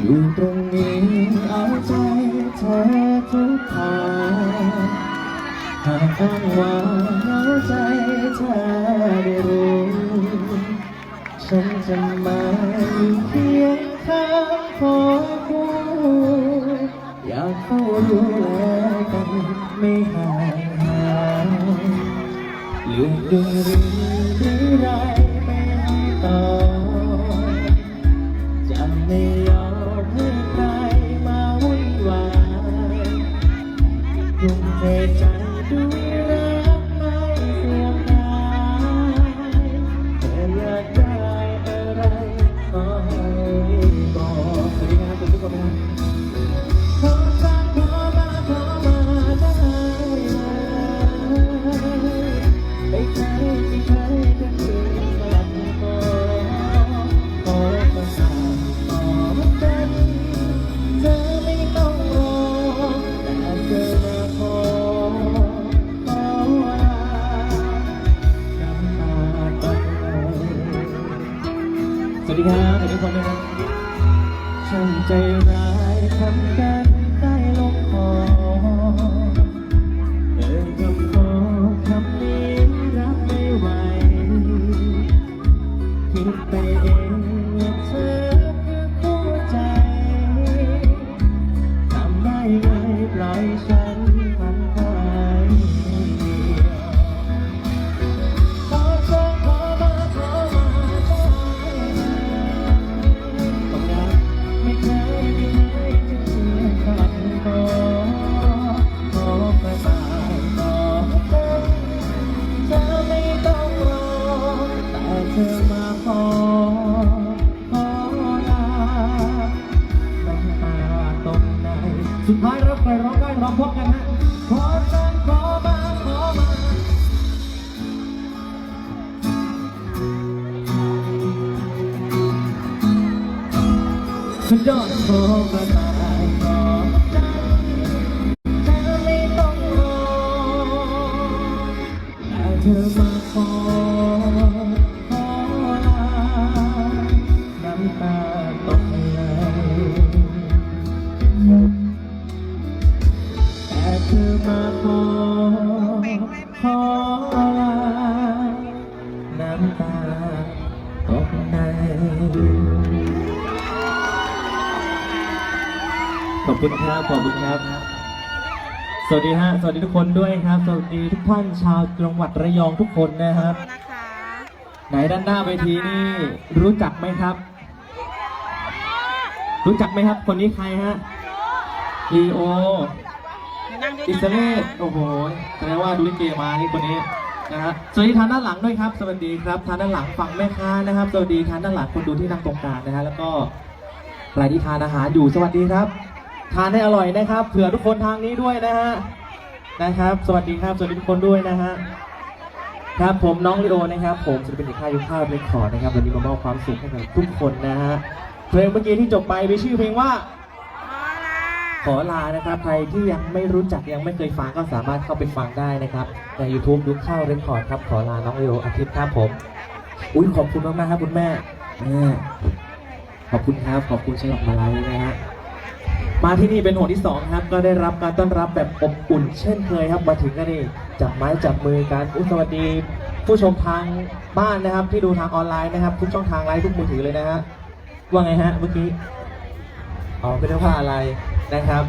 อยู่ตรงนี้เอาใจเธอทุกทางหากอ้างว่าเหงาใจเธอได้รู้ฉันจะมาอยู่เคียงข้างคอยคู่อยากเฝ้าดูแลกันไม่ห่างหายเลือดึงริงหรื ทำกัน สุดยอดขอกระต่ายขอใจเธอไม่ต้องรอแต่เธอมาขอขอลาน้ำตาตกไหลแต่เธอมาขอ คุณครับ ขอบคุณครับ สวัสดีฮะ สวัสดีทุกคนด้วยครับ สวัสดีทุกท่านชาวจังหวัดระยองทุกคนนะครับ นะคะไหนด้านหน้าเวทีนี่รู้จักไหมครับ รู้จักไหมครับ คนนี้ใครฮะลีโอนั่งด้วยอิกันสเลสโอ้โหแสดงว่าดูลิเกมานี่คนนี้นะฮะสวัสดีทางด้านหลังด้วยครับ สวัสดีครับทางด้านหลังฝั่งแม่ค้านะครับ สวัสดีทางด้านหลังคนดูที่นั่งตรงกลางนะฮะแล้วก็ใครที่ทานอาหารอยู่สวัสดีครับ ทานให้อร่อยนะครับเผื่อทุกคนทางนี้ด้วยนะฮะนะครับ สวัสดีครับสวัสดีทุกคนด้วยนะฮะครับผมน้องลีโอนะครับ ผมจะเป็นเด็กค่ายุค่าวเรคคอร์ดนะครับวันนี้มามอบความสุขให้กับทุกคนนะฮะเพลงเมื่อกี้ที่จบไปมีชื่อเพลงว่าขอลานะครับใครที่ยังไม่รู้จักยังไม่เคยฟังก็สามารถเข้าไปฟังได้นะครับใน YouTube ยุคข้าวเรคคอร์ดครับขอลาน้องเลโออาทิตย์ครับผมอุ้ยขอบคุณมากๆครับคุณแม่แม่ขอบคุณครับขอบคุณสำหรับมาลัยนะฮะ มาที่นี่เป็นหนที่สองครับก็ได้รับการต้อนรับแบบอบอุ่นเช่นเคยครับมาถึงก็นี่จับไม้จับมือกันอุ้สวัสดี ผู้ชมทางบ้านนะครับ ที่ดูทางออนไลน์นะครับทุกช่องทางไลฟ์ทุกมือถือเลยนะฮะว่าไงฮะเมื่อกี้อ๋อไม่ได้ว่าอะไรนะครับ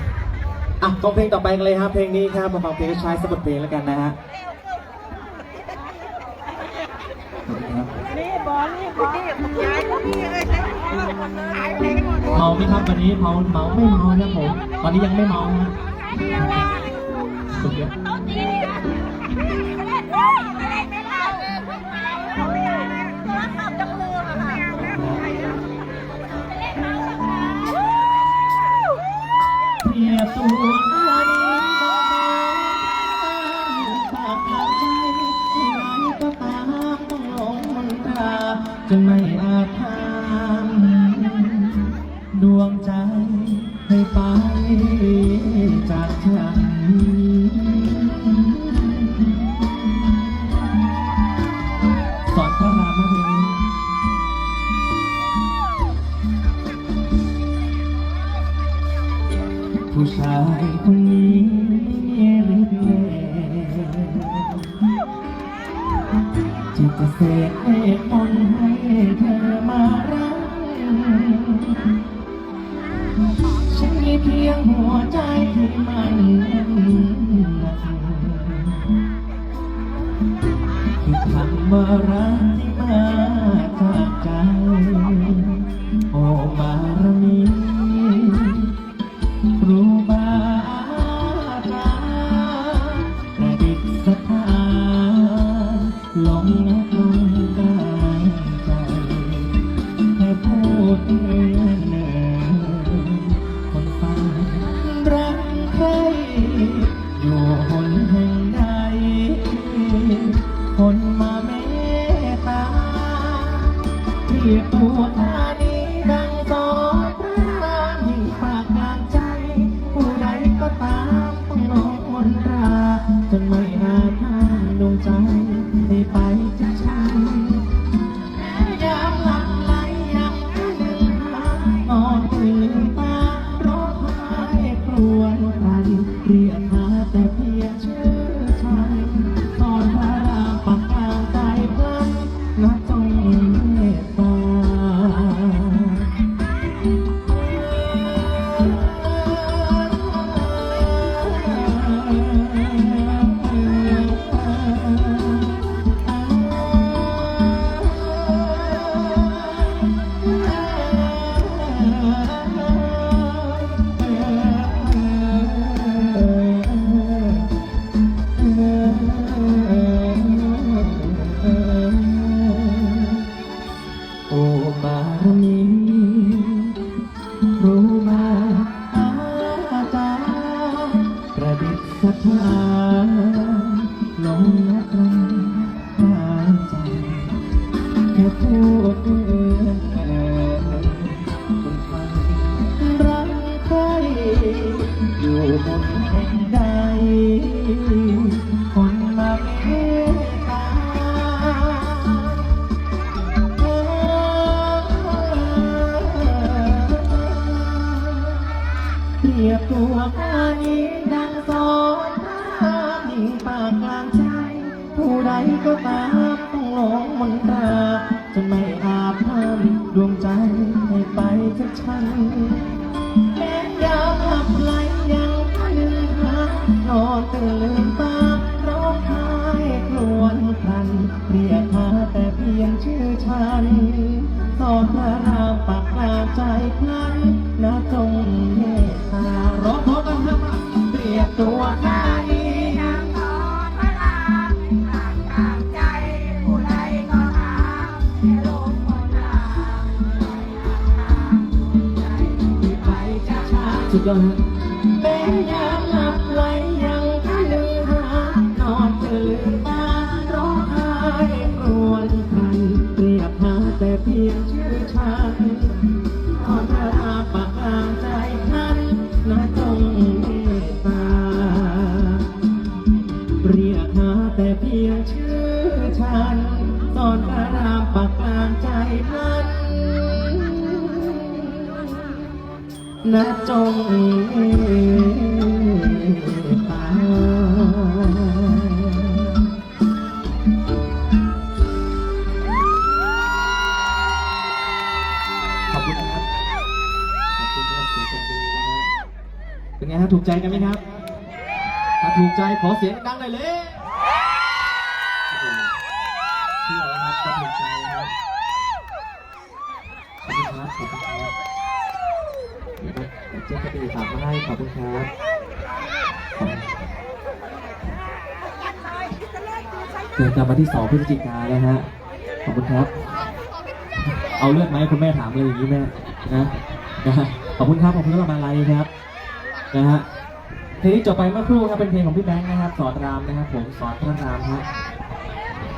อะฟังเพลงต่อไปกันเลยครับเพลงนี้ครับมาฟังเพลงชายสะบทเพลงแล้วกันนะฮะขอบคุณครับ นี่บอลนี่บอลนี่ย้ายก็พี่ เลยหายไปหมดเลยเมาไหมครับวันนี้เมาเมาไม่เมานะผมตอนนี้ยังไม่เมานะสุดยอด จะไม่อาจทำดวงใจให้ไปจากฉันสอนพระรามเพลงผู้ชายคนนี้ริบเล่นจะเสกให้มนต์ให้ เธอมารักฉันมีเพียงหัวใจที่มันคือคำว่ารักที่มาจากใจ โอ้บารมีรู้ บนแห่งใดคนมาเมตตาเรียกตัวข้านี้ดังสอนข้ามีปากกลางใจ ผู้ใดก็ตามต้องหลงมนตาจนไม่อาจห้า ยอดฮะแม้ยามหลับไหลยังลืมหานอนตื่นตาร้องไห้ครวญครันเรียกหาแต่เพียงชื่อฉันตอนพระราปากกลางใจฉันนะจงเมตตาเรียกหาแต่เพียงชื่อ นะจงเมตตาขอบคุณนะครับ ขอบคุณครับเสียงปรบมือนะฮะเป็นไงฮะถูกใจกันไหมครับ ถ้าถูกใจขอเสียงดังหน่อยเลยโอ้โหเชื่อแล้วครับว่าถูกใจนะครับขอบคุณครับขอบคุณครับ ยวนะเลยวเจ๊กระดีฝากมาให้ขอบคุณครับขอบคุณเดินทางมาที่สองพฤศจิกาแล้วฮะ ขอบคุณครับ เอาเลือดไหมคุณแม่ถามเลยอย่างนี้แม่นะนะฮะขอบคุณครับขอบคุณสำหรับมาลัยครับ นะฮะเพลงที่จบไปเมื่อครู่ครับเป็นเพลงของพี่แบงค์นะครับ สอนรามนะครับผมสอนพระรามครับ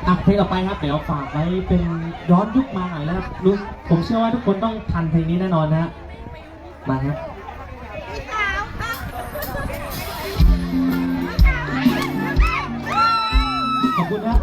อะเพลงต่อไปครับเดี๋ยวฝากไว้เป็นย้อนยุคมาหน่อยนะครับรู้ผมเชื่อว่าทุกคนต้องทันเพลงนี้แน่นอนนะฮะมาครับ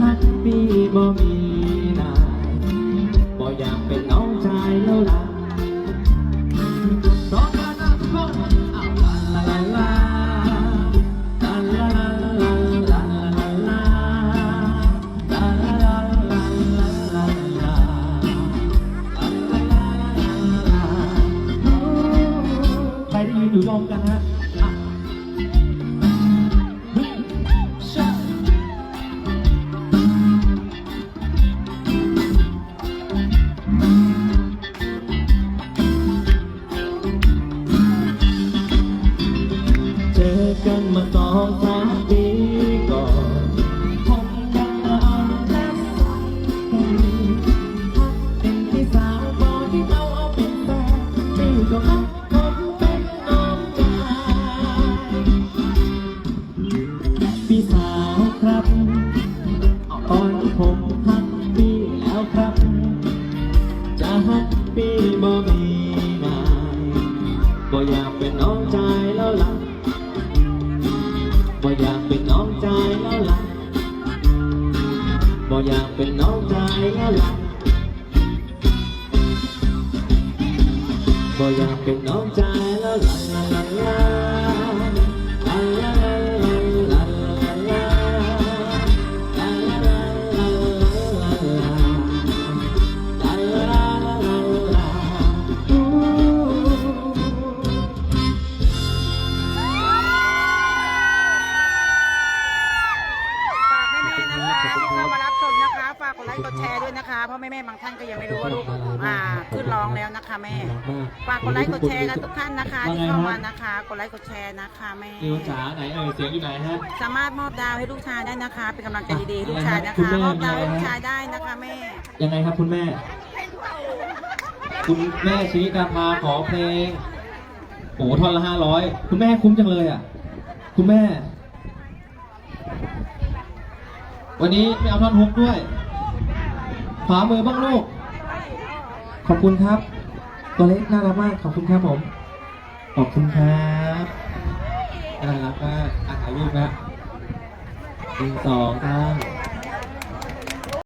ฮักพี่บ่มีนายบ่อยากเป็นน้องชายแล้วล่ะอไปได้ยินอยู่รวมกันฮะ บ่อยากเป็นน้องชายแล้วล่ะบ่อยากเป็นน้องชายแล้วล่ะละลาลา กกดไลค์กดแชร์ด้วยนะคะ เพราะแม่ๆบางท่านก็ยังไม่รู้ว่าลูกอ่าขึ้นร้องแล้วนะคะแม่ฝากกดไลค์กดแชร์กันทุกท่านนะคะที่เข้ามานะคะกดไลค์กดแชร์นะคะแม่นิวจ๋าไหนเอ่ยเสียงอยู่ไหนฮะสามารถมอบดาวให้ลูกชายได้นะคะ เป็นกำลังใจดีๆให้ลูกชายนะคุณคะแม่มอบดาวให้ลูกชายได้นะคะแม่ยังไงครับคุณแม่ คุณแม่ชนิดาภาขอเพลงโอ้โหท่อนละห้าร้อยคุณแม่คุ้มจังเลยอะ คุณแม่ วันนี้ไม่เอาท่อนฮุกด้วย ขวามือบ้างลูก ขอบคุณครับ ตัวเล็กน่ารักมาก ขอบคุณครับผม ขอบคุณครับน่ารักมากอะถ่ายรูปนะหนึ่งสองสาม